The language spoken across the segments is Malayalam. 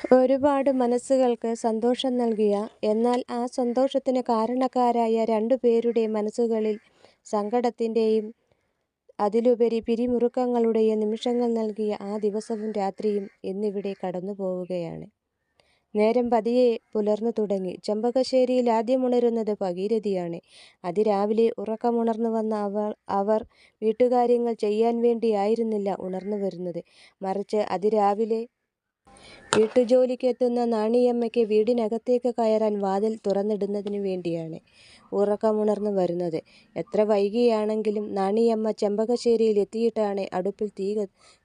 ഒരുപാട് മനസ്സുകൾക്ക് സന്തോഷം നൽകിയ, എന്നാൽ ആ സന്തോഷത്തിന് കാരണക്കാരായ രണ്ടു പേരുടെ മനസ്സുകളിൽ സങ്കടത്തിന്റെയും അതിലുപരി പിരിമുറുക്കങ്ങളുടെയും നിമിഷങ്ങൾ നൽകിയ ആ ദിവസവും രാത്രിയും എന്നിവിടെ കടന്നു പോവുകയാണ് നേരം പതിയെ പുലർന്നു തുടങ്ങി. ചെമ്പകശ്ശേരിയിൽ ആദ്യം ഉണരുന്നത് ഭഗീരഥിയാണ്. അതിരാവിലെ ഉറക്കമുണർന്നു വന്ന അവൾ അവർ വീട്ടുകാര്യങ്ങൾ ചെയ്യാൻ വേണ്ടിയായിരുന്നില്ല ഉണർന്നു വരുന്നത് മറിച്ച് അതിരാവിലെ വീട്ടുജോലിക്കെത്തുന്ന നാണിയമ്മയ്ക്ക് വീടിനകത്തേക്ക് കയറാൻ വാതിൽ തുറന്നിടുന്നതിനു വേണ്ടിയാണ് ഉറക്കമുണർന്നു വരുന്നത്. എത്ര വൈകിയാണെങ്കിലും നാണിയമ്മ ചെമ്പകശ്ശേരിയിൽ എത്തിയിട്ടാണ് അടുപ്പിൽ തീ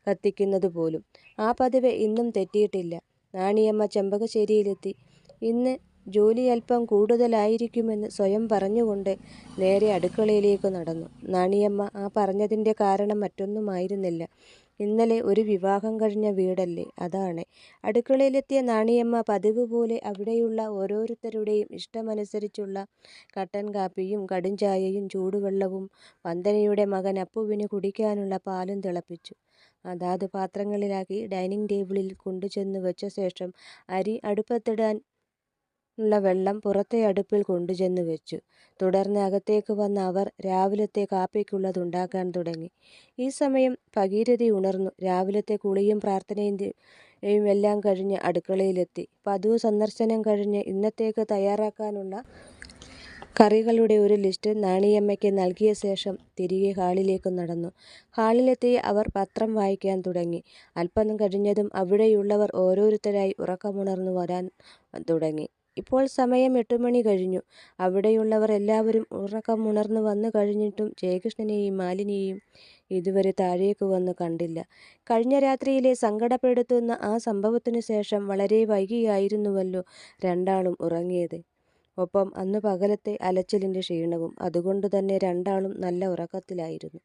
കത്തിക്കുന്നത് പോലും. ആ പതിവ് ഇന്നും തെറ്റിയിട്ടില്ല. നാണിയമ്മ ചെമ്പകശ്ശേരിയിലെത്തി. ഇന്ന് ജോലി അല്പം കൂടുതലായിരിക്കുമെന്ന് സ്വയം പറഞ്ഞുകൊണ്ട് നേരെ അടുക്കളയിലേക്ക് നടന്നു. നാണിയമ്മ ആ പറഞ്ഞതിന്റെ കാരണം മറ്റൊന്നുമായിരുന്നില്ല. ഇന്നലെ ഒരു വിവാഹം കഴിഞ്ഞ വീടല്ലേ, അതാണ്. അടുക്കളയിലെത്തിയ നാണിയമ്മ പതിവ് പോലെ അവിടെയുള്ള ഓരോരുത്തരുടെയും ഇഷ്ടമനുസരിച്ചുള്ള കട്ടൻ കാപ്പിയും കടുംചായയും ചൂടുവെള്ളവും വന്ദനയുടെ മകൻ അപ്പുവിന് കുടിക്കാനുള്ള പാലും തിളപ്പിച്ചു. അതാത് പാത്രങ്ങളിലാക്കി ഡൈനിങ് ടേബിളിൽ കൊണ്ടുചെന്ന് വെച്ച ശേഷം അരി അടുപ്പത്തിടാനുള്ള വെള്ളം പുറത്തെ അടുപ്പിൽ കൊണ്ടുചെന്ന് വെച്ചു. തുടർന്ന് അകത്തേക്ക് വന്ന അവർ രാവിലത്തെ കാപ്പിക്കുള്ളതുണ്ടാക്കാൻ തുടങ്ങി. ഈ സമയം ഭഗീരഥി ഉണർന്നു. രാവിലത്തെ കുളിയും പ്രാർത്ഥനയും എല്ലാം കഴിഞ്ഞ് അടുക്കളയിലെത്തി. പതിവ് സന്ദർശനം കഴിഞ്ഞ് ഇന്നത്തേക്ക് തയ്യാറാക്കാനുള്ള കറികളുടെ ഒരു ലിസ്റ്റ് നാണിയമ്മയ്ക്ക് നൽകിയ ശേഷം തിരികെ ഹാളിലേക്ക് നടന്നു. ഹാളിലെത്തി അവർ പത്രം വായിക്കാൻ തുടങ്ങി. അല്പം കഴിഞ്ഞതും അവിടെയുള്ളവർ ഓരോരുത്തരായി ഉറക്കമുണർന്നു വരാൻ തുടങ്ങി. ഇപ്പോൾ സമയം എട്ടുമണി കഴിഞ്ഞു. അവിടെയുള്ളവർ എല്ലാവരും ഉറക്കമുണർന്നു വന്നു കഴിഞ്ഞിട്ടും ജയകൃഷ്ണനെയും മാലിനിയെയും ഇതുവരെ താഴേക്ക് വന്നു കണ്ടില്ല. കഴിഞ്ഞ രാത്രിയിലെ സങ്കടപ്പെടുത്തുന്ന ആ സംഭവത്തിനു ശേഷം വളരെ വൈകിയായിരുന്നുവല്ലോ രണ്ടാളും ഉറങ്ങിയത്. ഒപ്പം അന്നു പകലത്തെ അലച്ചിലിന്റെ ക്ഷീണവും. അതുകൊണ്ടുതന്നെ രണ്ടാളും നല്ല ഉറക്കത്തിലായിരുന്നു.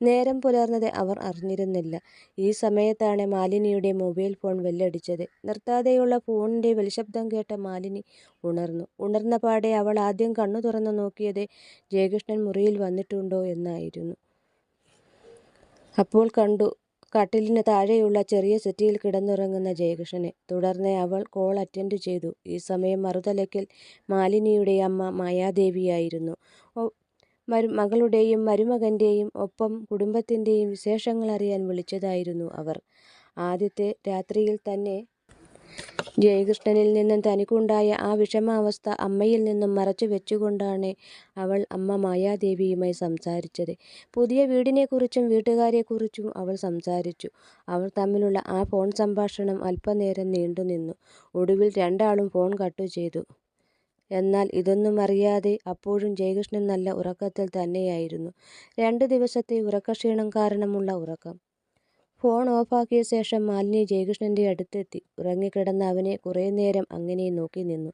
നേരം പുലർന്നത് അവർ അറിഞ്ഞിരുന്നില്ല. ഈ സമയത്താണ് മാലിനിയുടെ മൊബൈൽ ഫോൺ വെല്ലടിച്ചത് നിർത്താതെയുള്ള ഫോണിന്റെ വെളിശബ്ദം കേട്ട മാലിനി ഉണർന്നു. ഉണർന്ന പാടെ അവൾ ആദ്യം കണ്ണു തുറന്നു നോക്കിയത് ജയകൃഷ്ണൻ മുറിയിൽ വന്നിട്ടുണ്ടോ എന്നായിരുന്നു. അപ്പോൾ കണ്ടു കട്ടിലിന് താഴെയുള്ള ചെറിയ സെറ്റിയിൽ കിടന്നുറങ്ങുന്ന ജയകൃഷ്ണനെ. തുടർന്ന് അവൾ കോൾ അറ്റൻഡ് ചെയ്തു. ഈ സമയം മറുതലയ്ക്കൽ മാലിനിയുടെ അമ്മ മായാദേവിയായിരുന്നു. മകളുടെയും മരുമകന്റെയും ഒപ്പം കുടുംബത്തിന്റെയും വിശേഷങ്ങൾ അറിയാൻ വിളിച്ചതായിരുന്നു അവർ. ആദ്യത്തെ രാത്രിയിൽ തന്നെ ജയകൃഷ്ണനിൽ നിന്നും തനിക്കുണ്ടായ ആ വിഷമാവസ്ഥ അമ്മയിൽ നിന്നും മറച്ചു വെച്ചുകൊണ്ടാണ് അവൾ അമ്മ മായാദേവിയുമായി സംസാരിച്ചത്. പുതിയ വീടിനെക്കുറിച്ചും വീട്ടുകാരെക്കുറിച്ചും അവൾ സംസാരിച്ചു. അവർ തമ്മിലുള്ള ആ ഫോൺ സംഭാഷണം അല്പനേരം നീണ്ടുനിന്നു. ഒടുവിൽ രണ്ടാളും ഫോൺ കട്ട് ചെയ്തു. എന്നാൽ ഇതൊന്നും അറിയാതെ അപ്പോഴും ജയകൃഷ്ണൻ നല്ല ഉറക്കത്തിൽ തന്നെയായിരുന്നു. രണ്ടു ദിവസത്തെ ഉറക്കക്ഷീണം കാരണമുള്ള ഉറക്കം. ഫോൺ ഓഫാക്കിയ ശേഷം മാലിനി ജയകൃഷ്ണന്റെ അടുത്തെത്തി. ഉറങ്ങിക്കിടന്ന അവനെ കുറേനേരം അങ്ങനെ നോക്കി നിന്നു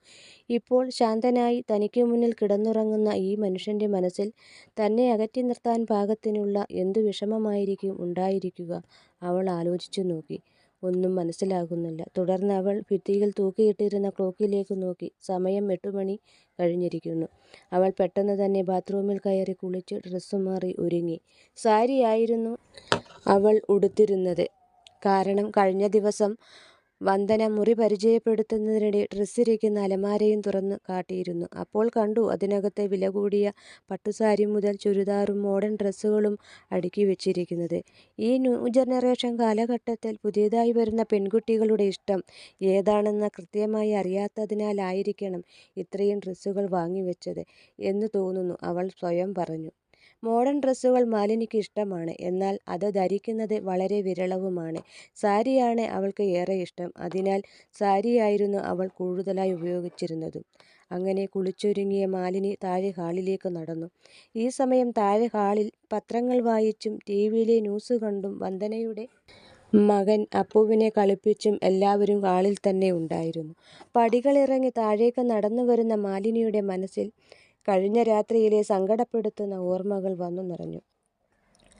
ഇപ്പോൾ ശാന്തനായി തനിക്ക് മുന്നിൽ കിടന്നുറങ്ങുന്ന ഈ മനുഷ്യന്റെ മനസ്സിൽ തന്നെ അകറ്റി നിർത്താൻ പാകത്തിനുള്ള എന്തു വിഷമമായിരിക്കും ഉണ്ടായിരിക്കുക. അവൾ ആലോചിച്ചുനോക്കി. ഒന്നും മനസ്സിലാകുന്നില്ല. തുടർന്ന് അവൾ ഭിത്തിയിൽ തൂക്കിയിട്ടിരുന്ന ക്ലോക്കിലേക്ക് നോക്കി. സമയം എട്ടുമണി കഴിഞ്ഞിരിക്കുന്നു. അവൾ പെട്ടെന്ന് തന്നെ ബാത്റൂമിൽ കയറി കുളിച്ച് ഡ്രസ്സ് മാറി ഒരുങ്ങി. സാരിയായിരുന്നു അവൾ ഉടുത്തിരുന്നത്. കാരണം കഴിഞ്ഞ ദിവസം വന്ദന മുറി പരിചയപ്പെടുത്തുന്നതിനിടെ ഡ്രസ്സിരിക്കുന്ന അലമാരയും തുറന്നു കാട്ടിയിരുന്നു. അപ്പോൾ കണ്ടു അതിനകത്തെ വില കൂടിയ പട്ടുസാരി മുതൽ ചുരിദാറും മോഡേൺ ഡ്രസ്സുകളും അടുക്കി വെച്ചിരിക്കുന്നത് ഈ ന്യൂ ജനറേഷൻ കാലഘട്ടത്തിൽ പുതിയതായി വരുന്ന പെൺകുട്ടികളുടെ ഇഷ്ടം ഏതാണെന്ന് കൃത്യമായി അറിയാത്തതിനാലായിരിക്കണം ഇത്രയും ഡ്രസ്സുകൾ വാങ്ങിവെച്ചത് എന്ന് തോന്നുന്നു അവൾ സ്വയം പറഞ്ഞു. മോഡേൺ ഡ്രസ്സുകൾ മാലിനിക്ക് ഇഷ്ടമാണ്. എന്നാൽ അത് ധരിക്കുന്നത് വളരെ വിരളവുമാണ്. സാരിയാണ് അവൾക്ക് ഏറെ ഇഷ്ടം. അതിനാൽ സാരിയായിരുന്നു അവൾ കൂടുതലായി ഉപയോഗിച്ചിരുന്നതും. അങ്ങനെ കുളിച്ചൊരുങ്ങിയ മാലിനി താഴെ ഹാളിലേക്ക് നടന്നു. ഈ സമയം താഴെ ഹാളിൽ പത്രങ്ങൾ വായിച്ചും ടി വിയിലെ ന്യൂസ് കണ്ടും വന്ദനയുടെ മകൻ അപ്പുവിനെ കളിപ്പിച്ചും എല്ലാവരും ഹാളിൽ തന്നെ ഉണ്ടായിരുന്നു. പടികളിറങ്ങി താഴേക്ക് നടന്നു വരുന്ന മാലിനിയുടെ മനസ്സിൽ കഴിഞ്ഞ രാത്രിയിലെ സങ്കടപ്പെടുത്തുന്ന ഓർമ്മകൾ വന്നു നിറഞ്ഞു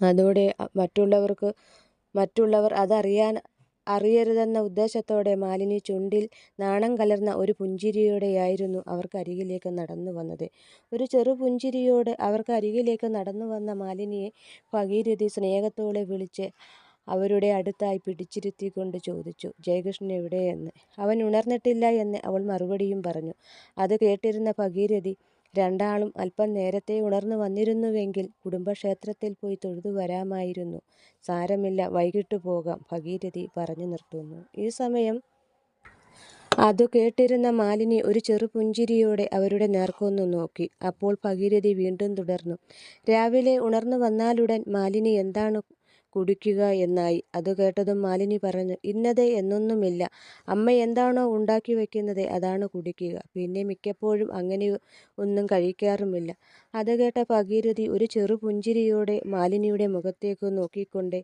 അതോടെ മറ്റുള്ളവർക്ക് മറ്റുള്ളവർ അതറിയാൻ അറിയരുതെന്ന ഉദ്ദേശത്തോടെ മാലിനി ചുണ്ടിൽ നാണം കലർന്ന ഒരു പുഞ്ചിരിയോടെയായിരുന്നു അവർക്കരികിലേക്ക് നടന്നുവന്നത്. ഒരു ചെറു പുഞ്ചിരിയോട് അവർക്കരികിലേക്ക് നടന്നുവന്ന മാലിനിയെ ഭഗീരഥി സ്നേഹത്തോടെ വിളിച്ച് അവരുടെ അടുത്തായി പിടിച്ചിരുത്തിക്കൊണ്ട് ചോദിച്ചു ജയകൃഷ്ണൻ എവിടെയെന്ന്. അവൻ ഉണർന്നിട്ടില്ല എന്ന് അവൾ മറുപടിയും പറഞ്ഞു. അത് കേട്ടിരുന്ന ഭഗീരഥി രണ്ടാളും അല്പം നേരത്തെ ഉണർന്നു വന്നിരുന്നുവെങ്കിൽ കുടുംബക്ഷേത്രത്തിൽ പോയി തൊഴുതു വരാമായിരുന്നു. സാരമില്ല വൈകിട്ടു പോകാം ഭഗീരഥി പറഞ്ഞു നിർത്തുന്നു. ഈ സമയം അതു കേട്ടിരുന്ന മാലിനി ഒരു ചെറുപുഞ്ചിരിയോടെ അവരുടെ നേർക്കൊന്നു നോക്കി. അപ്പോൾ ഭഗീരഥി വീണ്ടും തുടർന്നു. രാവിലെ ഉണർന്നു വന്നാലുടൻ മാലിനി എന്താണ് കുടിക്കുക എന്നായി. അത് കേട്ടതും മാലിനി പറഞ്ഞു ഇന്നത് എന്നൊന്നുമില്ല. അമ്മ എന്താണോ ഉണ്ടാക്കി വയ്ക്കുന്നത് അതാണ് കുടിക്കുക. പിന്നെ മിക്കപ്പോഴും അങ്ങനെ ഒന്നും കഴിക്കാറുമില്ല. അത് കേട്ട ഭഗീരഥി ഒരു ചെറു പുഞ്ചിരിയോടെ മാലിനിയുടെ മുഖത്തേക്ക് നോക്കിക്കൊണ്ട്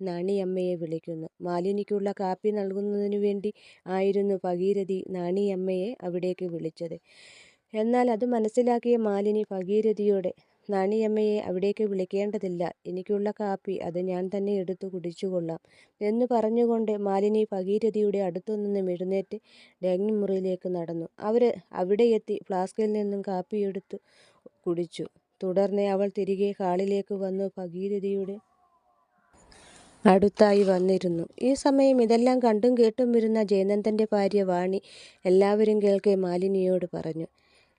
നാണിയമ്മയെ വിളിക്കുന്നു. മാലിനിക്കുള്ള കാപ്പി നൽകുന്നതിനു വേണ്ടി ആയിരുന്നു ഭഗീരഥി നാണിയമ്മയെ അവിടേക്ക് വിളിച്ചത്. എന്നാൽ അത് മനസ്സിലാക്കിയ മാലിനി ഭഗീരഥിയോട് നാണിയമ്മയെ അവിടേക്ക് വിളിക്കേണ്ടതില്ല. എനിക്കുള്ള കാപ്പി അത് ഞാൻ തന്നെ എടുത്തു കുടിച്ചുകൊള്ളാം എന്ന് പറഞ്ഞുകൊണ്ട് മാലിനി ഭഗീരഥിയുടെ അടുത്തുനിന്നും എഴുന്നേറ്റ് ഡൈനിങ് മുറിയിലേക്ക് നടന്നു. അവർ അവിടെ എത്തി ഫ്ലാസ്കിൽ നിന്നും കാപ്പിയെടുത്തു കുടിച്ചു. തുടർന്ന് അവൾ തിരികെ ഹാളിലേക്ക് വന്നു ഭഗീരഥിയുടെ അടുത്തായി വന്നിരുന്നു. ഈ സമയം ഇതെല്ലാം കണ്ടും കേട്ടും വരുന്ന ജയനന്ദന്റെ ഭാര്യ വാണി എല്ലാവരും കേൾക്കെ മാലിനിയോട് പറഞ്ഞു.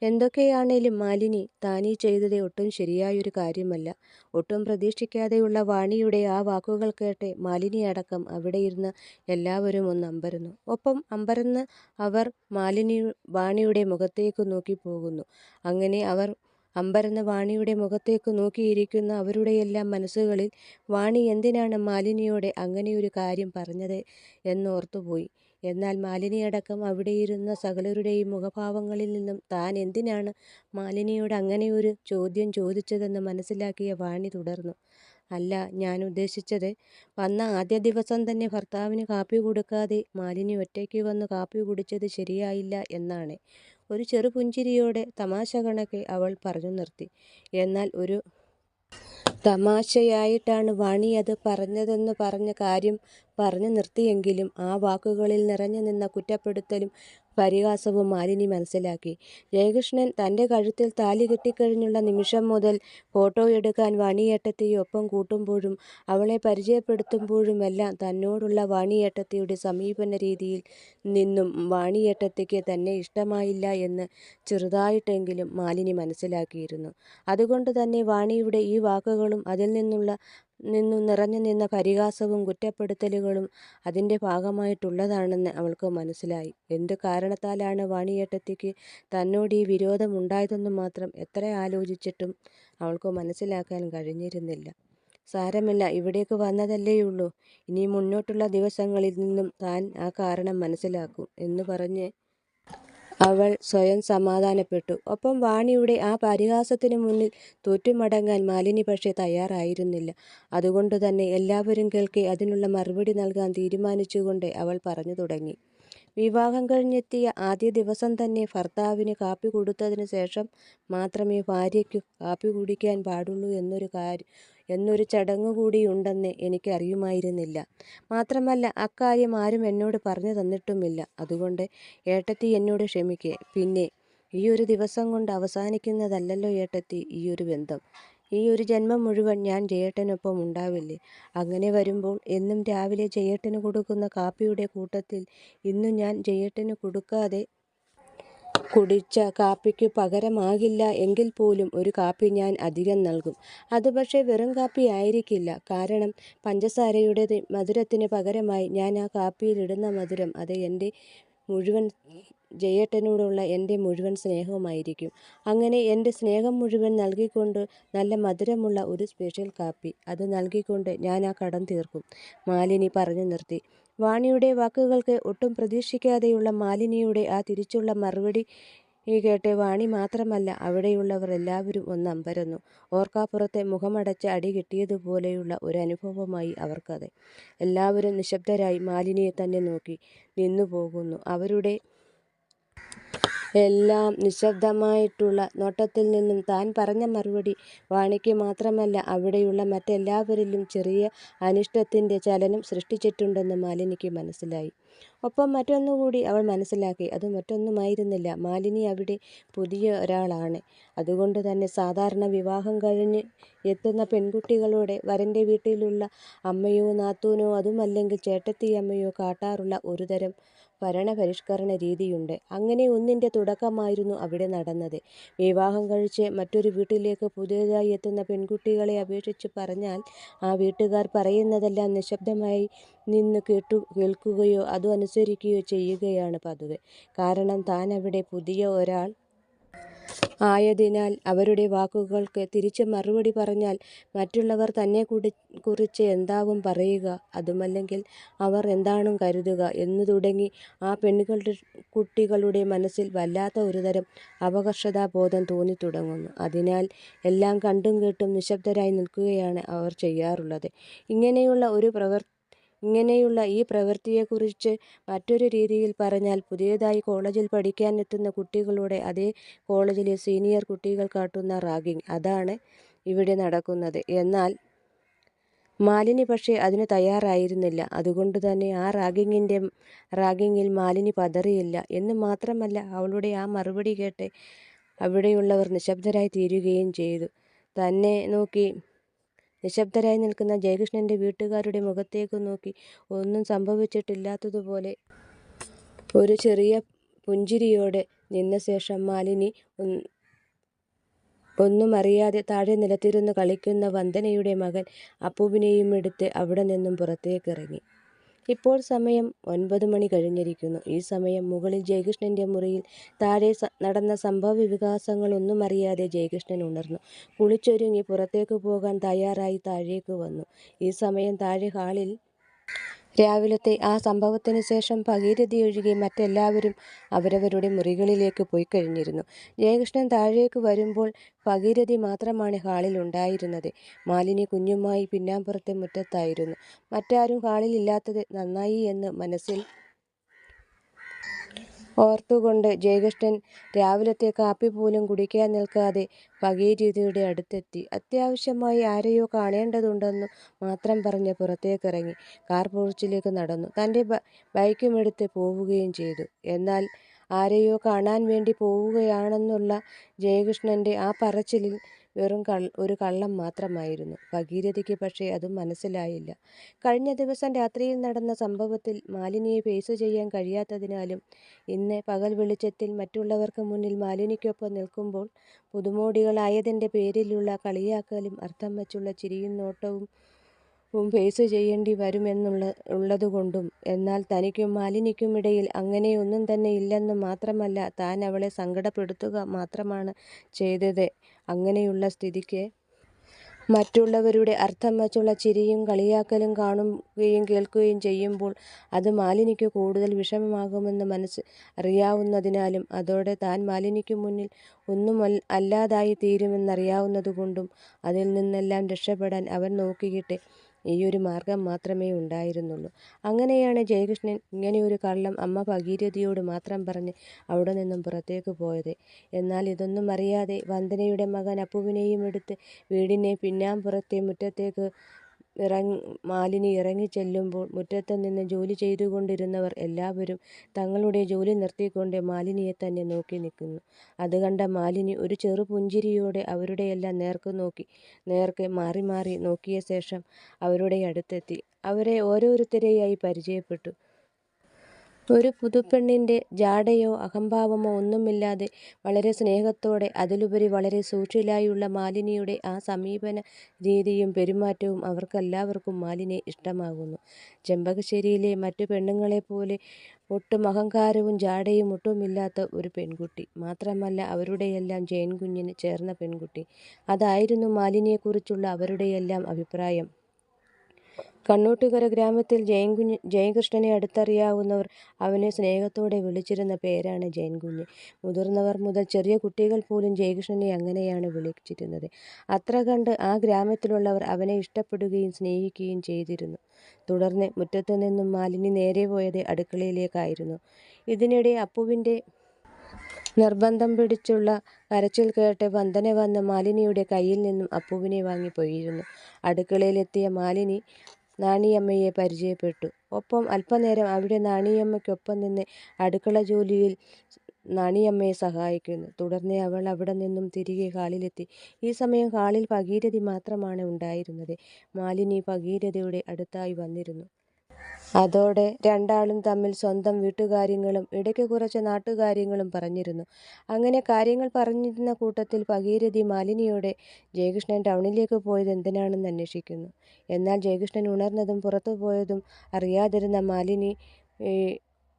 എന്തൊക്കെയാണേലും മാലിനി, താനീ ചെയ്തത് ഒട്ടും ശരിയായൊരു കാര്യമല്ല. ഒട്ടും പ്രതീക്ഷിക്കാതെയുള്ള വാണിയുടെ ആ വാക്കുകൾ കേട്ട് മാലിനിയടക്കം അവിടെയിരുന്ന എല്ലാവരും ഒന്ന് അമ്പരന്നു. ഒപ്പം അമ്പരന്ന് അവർ മാലിനി വാണിയുടെ മുഖത്തേക്കു നോക്കിപ്പോകുന്നു. അങ്ങനെ അവർ അമ്പരന്ന് വാണിയുടെ മുഖത്തേക്ക് നോക്കിയിരിക്കുന്ന അവരുടെയെല്ലാം മനസ്സുകളിൽ വാണി എന്തിനാണ് മാലിനിയോട് അങ്ങനെയൊരു കാര്യം പറഞ്ഞത് എന്നോർത്തുപോയി. എന്നാൽ മാലിനിയടക്കം അവിടെയിരുന്ന സകലരുടെയും മുഖഭാവങ്ങളിൽ നിന്നും താൻ എന്തിനാണ് മാലിനിയോട് അങ്ങനെയൊരു ചോദ്യം ചോദിച്ചതെന്ന് മനസ്സിലാക്കിയ വാണി തുടർന്നു. അല്ല ഞാൻ ഉദ്ദേശിച്ചത് വന്ന ആദ്യ ദിവസം തന്നെ ഭർത്താവിന് കാപ്പി കൊടുക്കാതെ മാലിനി ഒറ്റയ്ക്ക് വന്ന് കാപ്പി കുടിച്ചത് ശരിയായില്ല എന്നാണ്. ഒരു ചെറുപുഞ്ചിരിയോടെ തമാശ കണക്കെ അവൾ പറഞ്ഞു നിർത്തി. എന്നാൽ ഒരു തമാശയായിട്ടാണ് വാണി അത് പറഞ്ഞതെന്ന് പറഞ്ഞ കാര്യം പറഞ്ഞു നിർത്തിയെങ്കിലും ആ വാക്കുകളിൽ നിറഞ്ഞുനിന്ന കുറ്റപ്പെടുത്തലും പരിഹാസവും മാലിനി മനസ്സിലാക്കി. ജയകൃഷ്ണൻ തന്റെ കഴുത്തിൽ താലി കെട്ടിക്കഴിഞ്ഞുള്ള നിമിഷം മുതൽ ഫോട്ടോയെടുക്കാൻ വാണിയേട്ടത്തെ ഒപ്പം കൂട്ടുമ്പോഴും അവളെ പരിചയപ്പെടുത്തുമ്പോഴുമെല്ലാം തന്നോടുള്ള വാണിയേട്ടത്തെയുടെ സമീപന രീതിയിൽ നിന്നും വാണിയേട്ടത്തിക്ക് തന്നെ ഇഷ്ടമായില്ല എന്ന് ചെറുതായിട്ടെങ്കിലും മാലിനി മനസ്സിലാക്കിയിരുന്നു. അതുകൊണ്ട് തന്നെ വാണിയുടെ ഈ വാക്കുകളും അതിൽ നിന്നും നിറഞ്ഞുനിന്ന പരിഹാസവും കുറ്റപ്പെടുത്തലുകളും അതിന്റെ ഭാഗമായിട്ടുള്ളതാണെന്ന് അവൾക്ക് മനസ്സിലായി. എന്തു കാരണത്താലാണ് വാണിയേട്ടത്തിക്ക് തന്നോട് വിരോധം ഉണ്ടായതെന്ന് മാത്രം എത്ര ആലോചിച്ചിട്ടും അവൾക്ക് മനസ്സിലാക്കാൻ കഴിഞ്ഞിരുന്നില്ല. സാരമില്ല ഇവിടേക്ക് വന്നതല്ലേയുള്ളൂ. ഇനി മുന്നോട്ടുള്ള ദിവസങ്ങളിൽ നിന്നും താൻ ആ കാരണം മനസ്സിലാക്കും എന്ന് പറഞ്ഞ് അവൾ സ്വയം സമാധാനപ്പെട്ടു. ഒപ്പം വാണിയുടെ ആ പരിഹാസത്തിനു മുന്നിൽ തോറ്റുമടങ്ങാൻ മാലിനി പക്ഷേ തയ്യാറായിരുന്നില്ല. അതുകൊണ്ട് തന്നെ എല്ലാവരും കേൾക്കെ അതിനുള്ള മറുപടി നൽകാൻ തീരുമാനിച്ചുകൊണ്ട് അവൾ പറഞ്ഞു തുടങ്ങി. വിവാഹം കഴിഞ്ഞെത്തിയ ആദ്യ ദിവസം തന്നെ ഭർത്താവിന് കാപ്പി കൊടുത്തതിന് ശേഷം മാത്രമേ ഭാര്യയ്ക്കു കാപ്പി കുടിക്കാൻ പാടുള്ളൂ എന്നൊരു ചടങ്ങുകൂടിയുണ്ടെന്ന് എനിക്ക് അറിയുമായിരുന്നില്ല. മാത്രമല്ല അക്കാര്യം ആരും എന്നോട് പറഞ്ഞു തന്നിട്ടുമില്ല. അതുകൊണ്ട് ഏട്ടത്തി എന്നോട് ക്ഷമിക്കേ പിന്നെ ഈ ഒരു ദിവസം കൊണ്ട് അവസാനിക്കുന്നതല്ലല്ലോ ഏട്ടത്തി ഈ ഒരു ബന്ധം. ഈ ഒരു ജന്മം മുഴുവൻ ഞാൻ ജയേട്ടനൊപ്പം ഉണ്ടാവില്ലേ. അങ്ങനെ വരുമ്പോൾ എന്നും രാവിലെ ജയേട്ടന് കൊടുക്കുന്ന കാപ്പിയുടെ കൂട്ടത്തിൽ ഇന്നും ഞാൻ ജയേട്ടന് കൊടുക്കാതെ കുടിച്ച കാപ്പിക്കു പകരമാകില്ല എങ്കിൽ പോലും ഒരു കാപ്പി ഞാൻ അധികം നൽകും. അത് പക്ഷേ വെറും കാപ്പി ആയിരിക്കില്ല. കാരണം പഞ്ചസാരയുടെ മധുരത്തിന് പകരമായി ഞാൻ ആ കാപ്പിയിൽ ഇടുന്ന മധുരം അത് എന്റെ മുഴുവൻ ജയേട്ടനോടുള്ള എന്റെ മുഴുവൻ സ്നേഹവുമായിരിക്കും അങ്ങനെ എന്റെ സ്നേഹം മുഴുവൻ നൽകിക്കൊണ്ട് നല്ല മധുരമുള്ള ഒരു സ്പെഷ്യൽ കാപ്പി. അത് നൽകിക്കൊണ്ട് ഞാൻ ആ കടം തീർക്കും മാലിനി പറഞ്ഞു നിർത്തി. വാണിയുടെ വാക്കുകൾക്ക് ഒട്ടും പ്രതീക്ഷിക്കാതെയുള്ള മാലിനിയുടെ ആ തിരിച്ചുള്ള മറുപടി ഈ കേട്ട് വാണി മാത്രമല്ല അവിടെയുള്ളവർ എല്ലാവരും ഒന്നമ്പരന്നു ഓർക്കാപ്പുറത്തെ മുഖമടച്ച് അടി കിട്ടിയതുപോലെയുള്ള ഒരനുഭവമായി അവർക്കത്. എല്ലാവരും നിശബ്ദരായി മാലിനിയെ തന്നെ നോക്കി നിന്നു പോകുന്നു അവരുടെ എല്ലാം നിശബ്ദമായിട്ടുള്ള നോട്ടത്തിൽ നിന്നും താൻ പറഞ്ഞ മറുപടി വാണിക്ക് മാത്രമല്ല അവിടെയുള്ള മറ്റെല്ലാവരിലും ചെറിയ അനിഷ്ടത്തിന്റെ ചലനം സൃഷ്ടിച്ചിട്ടുണ്ടെന്ന് മാലിനിക്ക് മനസ്സിലായി. ഒപ്പം മറ്റൊന്നുകൂടി അവൾ മനസ്സിലാക്കി. അത് മറ്റൊന്നുമായിരുന്നില്ല. മാലിനി അവിടെ പുതിയ ഒരാളാണ്. അതുകൊണ്ട് തന്നെ സാധാരണ വിവാഹം കഴിഞ്ഞ് എത്തുന്ന പെൺകുട്ടികളോട് വരന്റെ വീട്ടിലുള്ള അമ്മയോ നാത്തൂനോ അതുമല്ലെങ്കിൽ ചേട്ടത്തിയമ്മയോ കാട്ടാറുള്ള ഒരുതരം ഭരണപരിഷ്കരണ രീതിയുണ്ട്. അങ്ങനെ ഒന്നിന്റെ തുടക്കമായിരുന്നു അവിടെ നടന്നത്. വിവാഹം കഴിച്ച് മറ്റൊരു വീട്ടിലേക്ക് പുതിയതായി എത്തുന്ന പെൺകുട്ടികളെ അപേക്ഷിച്ച് പറഞ്ഞാൽ ആ വീട്ടുകാർ പറയുന്നതെല്ലാം നിശബ്ദമായി നിന്ന് കേട്ടു കേൾക്കുകയോ അത് അനുസരിക്കുകയോ ചെയ്യുകയാണ് പതിവ്. കാരണം താൻ അവിടെ പുതിയ ഒരാൾ ആയതിനാൽ അവരുടെ വാക്കുകൾക്ക് തിരിച്ച് മറുപടി പറഞ്ഞാൽ മറ്റുള്ളവർ തന്നെ കുടി കുറിച്ച് എന്താവും പറയുക. അതുമല്ലെങ്കിൽ അവർ എന്താണും കരുതുക എന്നു തുടങ്ങി ആ പെണ്ണുകളുടെ കുട്ടികളുടെ മനസ്സിൽ വല്ലാത്ത ഒരുതരം അപകർഷതാബോധം തോന്നിത്തുടങ്ങുന്നു. അതിനാൽ എല്ലാം കണ്ടും കേട്ടും നിശബ്ദരായി നിൽക്കുകയാണ് അവർ ചെയ്യാറുള്ളത്. ഇങ്ങനെയുള്ള ഒരു പ്രവർ ഇങ്ങനെയുള്ള ഈ പ്രവൃത്തിയെക്കുറിച്ച് മറ്റൊരു രീതിയിൽ പറഞ്ഞാൽ പുതിയതായി കോളേജിൽ പഠിക്കാൻ എത്തുന്ന കുട്ടികളോട് അതേ കോളേജിലെ സീനിയർ കുട്ടികൾ കാട്ടുന്ന റാഗിങ് അതാണ് ഇവിടെ നടക്കുന്നത്. എന്നാൽ മാലിനി പക്ഷേ അതിന് തയ്യാറായിരുന്നില്ല. അതുകൊണ്ട് തന്നെ ആ റാഗിങ്ങിന്റെ റാഗിങ്ങിൽ മാലിനി പതറിയില്ല. എന്ന് മാത്രമല്ല അവളുടെ ആ മറുപടി കേട്ട് അവിടെയുള്ളവർ നിശബ്ദരായി തീരുകയും ചെയ്തു. തന്നെ നോക്കി നിശബ്ദരായി നിൽക്കുന്ന ജയകൃഷ്ണന്റെ വീട്ടുകാരുടെ മുഖത്തേക്ക് നോക്കി ഒന്നും സംഭവിച്ചിട്ടില്ലാത്തതുപോലെ ഒരു ചെറിയ പുഞ്ചിരിയോടെ നിന്ന ശേഷം മാലിനി ഒന്നും അറിയാതെ താഴെ നിലത്തിരുന്ന് കളിക്കുന്ന വന്ദനയുടെ മകൻ അപ്പുവിനെയും എടുത്ത് അവിടെ നിന്നും പുറത്തേക്കിറങ്ങി ഇപ്പോൾ സമയം ഒൻപത് മണി കഴിഞ്ഞിരിക്കുന്നു. ഈ സമയം മുകളിൽ ജയകൃഷ്ണന്റെ മുറിയിൽ താഴെ നടന്ന സംഭവ വികാസങ്ങളൊന്നും അറിയാതെ ജയകൃഷ്ണൻ ഉണർന്നു. കുളിച്ചൊരുങ്ങി പുറത്തേക്ക് പോകാൻ തയ്യാറായി താഴേക്ക് വന്നു. ഈ സമയം താഴെ ഹാളിൽ രാവിലത്തെ ആ സംഭവത്തിന് ശേഷം ഭഗീരഥി ഒഴികെ മറ്റെല്ലാവരും അവരവരുടെ മുറികളിലേക്ക് പോയി കഴിഞ്ഞിരുന്നു. ജയകൃഷ്ണൻ താഴേക്ക് വരുമ്പോൾ ഭഗീരഥി മാത്രമാണ് ഹാളിൽ ഉണ്ടായിരുന്നത്. മാലിനി കുഞ്ഞുമായി പിന്നാമ്പുറത്തെ മുറ്റത്തായിരുന്നു. മറ്റാരും ഹാളിൽ ഇല്ലാത്തത് നന്നായി എന്ന് മനസ്സിൽ ഓർത്തുകൊണ്ട് ജയകൃഷ്ണൻ രാവിലത്തെ കാപ്പി പോലും കുടിക്കാൻ നിൽക്കാതെ ഭഗീരഥിയുടെ അടുത്തെത്തി. അത്യാവശ്യമായി ആരെയോ കാണേണ്ടതുണ്ടെന്നു മാത്രം പറഞ്ഞ് പുറത്തേക്കിറങ്ങി കാർ പോർച്ചിലേക്ക് നടന്നു. തന്റെ ബൈക്കുമെടുത്ത് പോവുകയും ചെയ്തു. എന്നാൽ ആരെയോ കാണാൻ വേണ്ടി പോവുകയാണെന്നുള്ള ജയകൃഷ്ണന്റെ ആ പറച്ചിലിൽ വെറും ഒരു കള്ളം മാത്രമായിരുന്നു. ഭഗീരഥയ്ക്ക് പക്ഷേ അതും മനസ്സിലായില്ല. കഴിഞ്ഞ ദിവസം രാത്രിയിൽ നടന്ന സംഭവത്തിൽ മാലിനിയെ ഫേസ് ചെയ്യാൻ കഴിയാത്തതിനാലും ഇന്ന് പകൽ വെളിച്ചത്തിൽ മറ്റുള്ളവർക്ക് മുന്നിൽ മാലിനിക്കൊപ്പം നിൽക്കുമ്പോൾ പുതുമോടികളായതിന്റെ പേരിലുള്ള കളിയാക്കലും അർത്ഥം വച്ചുള്ള ചിരിയും നോട്ടവും ഫേസ് ചെയ്യേണ്ടി വരുമെന്നുള്ള ഉള്ളതുകൊണ്ടും എന്നാൽ തനിക്കും മാലിനിക്കുമിടയിൽ അങ്ങനെയൊന്നും തന്നെ ഇല്ലെന്നും മാത്രമല്ല താൻ അവളെ സങ്കടപ്പെടുത്തുക മാത്രമാണ് ചെയ്തത്. അങ്ങനെയുള്ള സ്ഥിതിക്ക് മറ്റുള്ളവരുടെ അർത്ഥം വച്ചുള്ള ചിരിയും കളിയാക്കലും കാണുകയും കേൾക്കുകയും ചെയ്യുമ്പോൾ അത് മാലിനിക്ക് കൂടുതൽ വിഷമമാകുമെന്ന് മനസ്സ് അറിയാവുന്നതിനാലും അതോടെ താൻ മാലിനിക്ക് മുന്നിൽ ഒന്നും അല്ലാതായി തീരുമെന്നറിയാവുന്നതുകൊണ്ടും അതിൽ നിന്നെല്ലാം രക്ഷപ്പെടാൻ അവൻ നോക്കിയിട്ട് ഈയൊരു മാർഗം മാത്രമേ ഉണ്ടായിരുന്നുള്ളൂ. അങ്ങനെയാണ് ജയകൃഷ്ണൻ ഇങ്ങനെയൊരു കള്ളം അമ്മ ഭഗീരഥിയോട് മാത്രം പറഞ്ഞ് അവിടെ നിന്നും പുറത്തേക്ക് പോയത്. എന്നാൽ ഇതൊന്നും അറിയാതെ വന്ദനയുടെ മകൻ അപ്പുവിനെയും എടുത്ത് വീടിനെ പിന്നാമ്പുറത്തെ മുറ്റത്തേക്ക് ഇറങ്ങി മാലിനി ഇറങ്ങിച്ചെല്ലുമ്പോൾ മുറ്റത്ത് നിന്ന് ജോലി ചെയ്തുകൊണ്ടിരുന്നവർ എല്ലാവരും തങ്ങളുടെ ജോലി നിർത്തിക്കൊണ്ട് മാലിനിയെ തന്നെ നോക്കി നിൽക്കുന്നു. അത് കണ്ട മാലിനി ഒരു ചെറു പുഞ്ചിരിയോടെ അവരുടെയെല്ലാം നേർക്ക് നോക്കി നേർക്ക് മാറി മാറി നോക്കിയ ശേഷം അവരുടെ അടുത്തെത്തി. അവരെ ഓരോരുത്തരെയായി പരിചയപ്പെട്ടു. ഒരു പുതുപ്പെണ്ണിന്റെ ജാടയോ അഹംഭാവമോ ഒന്നുമില്ലാതെ വളരെ സ്നേഹത്തോടെ അതിലുപരി വളരെ സൂക്ഷിലായുള്ള മാലിനിയുടെ ആ സമീപന രീതിയും പെരുമാറ്റവും അവർക്കെല്ലാവർക്കും മാലിനിയെ ഇഷ്ടമാകുന്നു. ചെമ്പകശ്ശേരിയിലെ മറ്റു പെണ്ണുങ്ങളെപ്പോലെ ഒട്ടും അഹങ്കാരവും ജാടയും ഒട്ടുമില്ലാത്ത ഒരു പെൺകുട്ടി. മാത്രമല്ല അവരുടെയെല്ലാം ജയൻ കുഞ്ഞിന് ചേർന്ന പെൺകുട്ടി. അതായിരുന്നു മാലിനിയെക്കുറിച്ചുള്ള അവരുടെയെല്ലാം അഭിപ്രായം. കണ്ണോട്ടുകര ഗ്രാമത്തിൽ ജയൻകുഞ്ഞ് ജയകൃഷ്ണനെ അടുത്തറിയാവുന്നവർ അവനെ സ്നേഹത്തോടെ വിളിച്ചിരുന്ന പേരാണ് ജയൻകുഞ്ഞ്. മുതിർന്നവർ മുതൽ ചെറിയ കുട്ടികൾ പോലും ജയകൃഷ്ണനെ അങ്ങനെയാണ് വിളിച്ചിരുന്നത്. അത്ര കണ്ട് ആ ഗ്രാമത്തിലുള്ളവർ അവനെ ഇഷ്ടപ്പെടുകയും സ്നേഹിക്കുകയും ചെയ്തിരുന്നു. തുടർന്ന് മുറ്റത്തു നിന്നും മാലിനി നേരെ പോയത് അടുക്കളയിലേക്കായിരുന്നു. ഇതിനിടെ അപ്പുവിന്റെ നിർബന്ധം പിടിച്ചുള്ള കരച്ചിൽ കേട്ട് വന്ദന വന്ന മാലിനിയുടെ കയ്യിൽ നിന്നും അപ്പുവിനെ വാങ്ങി പോയിരുന്നു. അടുക്കളയിലെത്തിയ മാലിനി നാണിയമ്മയെ പരിചയപ്പെട്ടു. ഒപ്പം അല്പനേരം അവിടെ നാണിയമ്മയ്ക്കൊപ്പം നിന്ന് അടുക്കള ജോലിയിൽ നാണിയമ്മയെ സഹായിക്കുന്നു. തുടർന്ന് അവൾ അവിടെ നിന്നും തിരികെ ഹാളിലെത്തി. ഈ സമയം ഹാളിൽ ഭഗീരഥി മാത്രമാണ് ഉണ്ടായിരുന്നത്. മാലിനി ഭഗീരഥിയുടെ അടുത്തായി വന്നിരുന്നു. അതോടെ രണ്ടാളും തമ്മിൽ സ്വന്തം വീട്ടുകാര്യങ്ങളും ഇടയ്ക്ക് കുറച്ച് നാട്ടുകാര്യങ്ങളും പറഞ്ഞിരുന്നു. അങ്ങനെ കാര്യങ്ങൾ പറഞ്ഞിരുന്ന കൂട്ടത്തിൽ ഭഗീരഥി മാലിനിയോടെ ജയകൃഷ്ണൻ ടൗണിലേക്ക് പോയത് എന്തിനാണെന്ന് അന്വേഷിക്കുന്നു. എന്നാൽ ജയകൃഷ്ണൻ ഉണർന്നതും പുറത്തു പോയതും അറിയാതിരുന്ന മാലിനി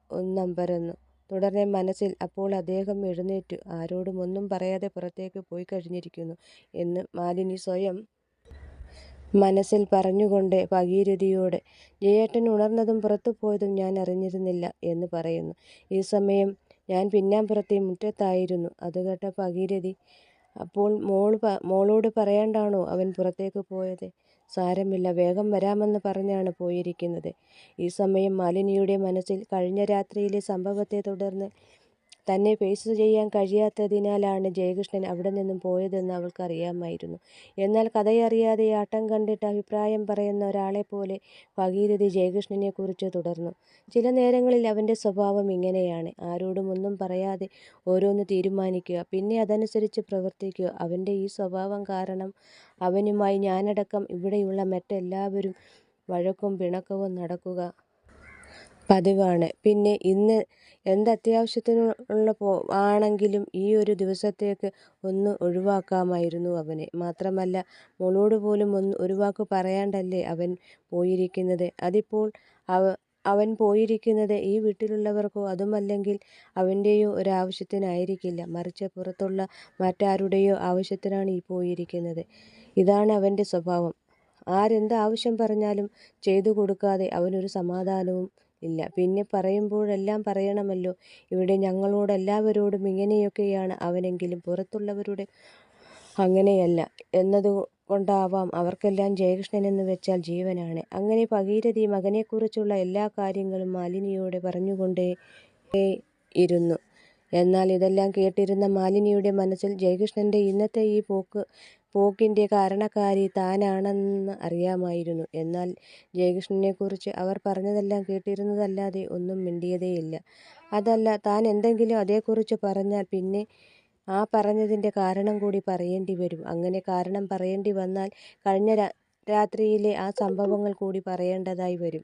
ഒന്നമ്പരന്നു. തുടർന്ന് മനസ്സിൽ അപ്പോൾ അദ്ദേഹം എഴുന്നേറ്റു ആരോടും ഒന്നും പറയാതെ പുറത്തേക്ക് പോയി കഴിഞ്ഞിരിക്കുന്നു എന്ന് മാലിനി സ്വയം മനസ്സിൽ പറഞ്ഞുകൊണ്ട് ഭഗീരഥിയോട് ജയേട്ടൻ ഉണർന്നതും പുറത്തുപോയതും ഞാൻ അറിഞ്ഞിരുന്നില്ല എന്ന് പറയുന്നു. ഈ സമയം ഞാൻ പിന്നാമ്പുറത്തെ മുറ്റത്തായിരുന്നു. അത് കേട്ട ഭഗീരഥി അപ്പോൾ മോളോട് പറയാണ്ടാണോ അവൻ പുറത്തേക്ക് പോയത്? സാരമില്ല വേഗം വരാമെന്ന് പറഞ്ഞാണ് പോയിരിക്കുന്നത്. ഈ സമയം മാലിനിയുടെ മനസ്സിൽ കഴിഞ്ഞ രാത്രിയിലെ സംഭവത്തെ തുടർന്ന് തന്നെ ഫേസ് ചെയ്യാൻ കഴിയാത്തതിനാലാണ് ജയകൃഷ്ണൻ അവിടെ നിന്നും പോയതെന്ന് അവൾക്കറിയാമായിരുന്നു. എന്നാൽ കഥയറിയാതെ ആട്ടം കണ്ടിട്ട് അഭിപ്രായം പറയുന്ന ഒരാളെ പോലെ ഭഗീരഥി ജയകൃഷ്ണനെക്കുറിച്ച് തുടർന്നു. ചില നേരങ്ങളിൽ അവന്റെ സ്വഭാവം ഇങ്ങനെയാണ്. ആരോടും ഒന്നും പറയാതെ ഓരോന്ന് തീരുമാനിക്കുക, പിന്നെ അതനുസരിച്ച് പ്രവർത്തിക്കുക. അവന്റെ ഈ സ്വഭാവം കാരണം അവനുമായി ഞാനടക്കം ഇവിടെയുള്ള മറ്റെല്ലാവരും വഴക്കും പിണക്കവും നടക്കുക പതിവാണ്. പിന്നെ ഇന്ന് എന്തത്യാവശ്യത്തിനുള്ള ആണെങ്കിലും ഈ ഒരു ദിവസത്തേക്ക് ഒന്ന് ഒഴിവാക്കാമായിരുന്നു അവനെ മാത്രമല്ല മോളോട് പോലും ഒന്ന് ഒരു വാക്ക് പറയാണ്ടല്ലേ അവൻ പോയിരിക്കുന്നത്. അതിപ്പോൾ അവൻ പോയിരിക്കുന്നത് ഈ വീട്ടിലുള്ളവർക്കോ അതുമല്ലെങ്കിൽ അവന്റെയോ ഒരാവശ്യത്തിനായിരിക്കില്ല. മറിച്ച് പുറത്തുള്ള മറ്റാരുടെയോ ആവശ്യത്തിനാണ് ഈ പോയിരിക്കുന്നത്. ഇതാണ് അവന്റെ സ്വഭാവം. ആരെന്ത് ആവശ്യം പറഞ്ഞാലും ചെയ്തു കൊടുക്കാതെ അവനൊരു സമാധാനവും ഇല്ല. പിന്നെ പറയുമ്പോഴെല്ലാം പറയണമല്ലോ ഇവിടെ ഞങ്ങളോട് എല്ലാവരോടും ഇങ്ങനെയൊക്കെയാണ് അവനെങ്കിലും പുറത്തുള്ളവരുടെ അങ്ങനെയല്ല എന്നതുകൊണ്ടാവാം അവർക്കെല്ലാം ജയകൃഷ്ണൻ എന്ന് വെച്ചാൽ ജീവനാണ്. അങ്ങനെ ഭഗീരഥി മകനെക്കുറിച്ചുള്ള എല്ലാ കാര്യങ്ങളും മാലിനിയോട് പറഞ്ഞുകൊണ്ടേയിരുന്നു. എന്നാൽ ഇതെല്ലാം കേട്ടിരുന്ന മാലിനിയുടെ മനസ്സിൽ ജയകൃഷ്ണന്റെ ഇന്നത്തെ ഈ പോക്കിന്റെ കാരണക്കാരി താനാണെന്ന് അറിയാമായിരുന്നു. എന്നാൽ ജയകൃഷ്ണനെക്കുറിച്ച് അവർ പറഞ്ഞതെല്ലാം കേട്ടിരുന്നതല്ലാതെ ഒന്നും മിണ്ടിയതേയില്ല. അതല്ല താൻ എന്തെങ്കിലും അതേക്കുറിച്ച് പറഞ്ഞാൽ പിന്നെ ആ പറഞ്ഞതിന്റെ കാരണം കൂടി പറയേണ്ടി വരും. അങ്ങനെ കാരണം പറയേണ്ടി വന്നാൽ കഴിഞ്ഞ രാത്രിയിലെ ആ സംഭവങ്ങൾ കൂടി പറയേണ്ടതായി വരും.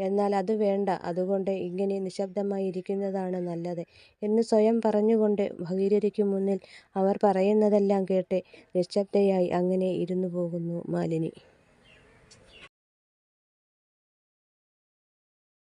എന്നാൽ അത് വേണ്ട. അതുകൊണ്ട് ഇങ്ങനെ നിശ്ശബ്ദമായി ഇരിക്കുന്നതാണ് നല്ലത് എന്ന് സ്വയം പറഞ്ഞുകൊണ്ട് ഭഗീരഥിക്കു മുന്നിൽ അവർ പറയുന്നതെല്ലാം കേട്ട് നിശ്ശബ്ദയായി അങ്ങനെ ഇരുന്നുപോകുന്നു മാലിനി.